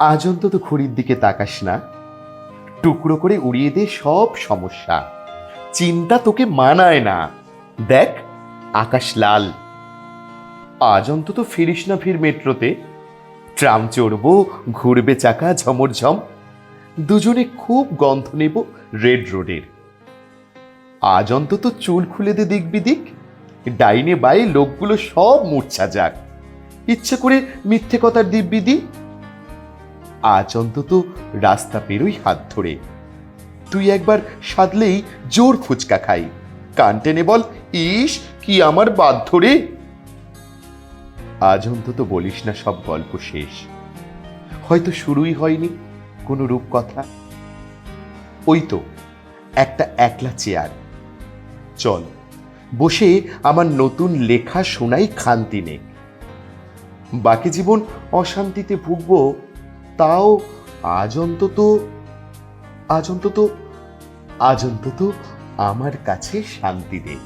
আজ অন্তত ঘড়ির দিকে তাকাস না। টুকরো করে উড়িয়ে দে সব সমস্যা। চিন্তা তোকে মানায় না। দেখ, আকাশ লাল। আজ অন্তত ফিরিস না ফির মেট্রোতে। ট্রাম চড়বো, ঘুরবে চাকা, ঝমরঝম। দুজনে খুব গন্ধ নেব রেড রোডের। আজ অন্তত চুল খুলে দে দিক বিদিক ডাইনে বাই লোকগুলো সব মূর্ছা যাক। ইচ্ছে করে মিথ্যে কথার দিব্যিদি আজ অন্তত রাস্তা পেরোই হাত ধরে। তুই একবার সাধলেই জোর ফুচকা খাই। কান টেনে বল, ইস, কি আমার বাধ্য রে আজ অন্তত বলিস না সব গল্প শেষ। হয়তো শুরুই হয়নি কোনো রূপকথা। ওই তো, একটা একলা চেয়ার। চল, বসে আমার নতুন লেখা শোনাই খান্তি নেই বাকি জীবন অশান্তিতে ভুগবো তাও আজ অন্তত আজ অন্তত আজ অন্তত আমার কাছে শান্তি দে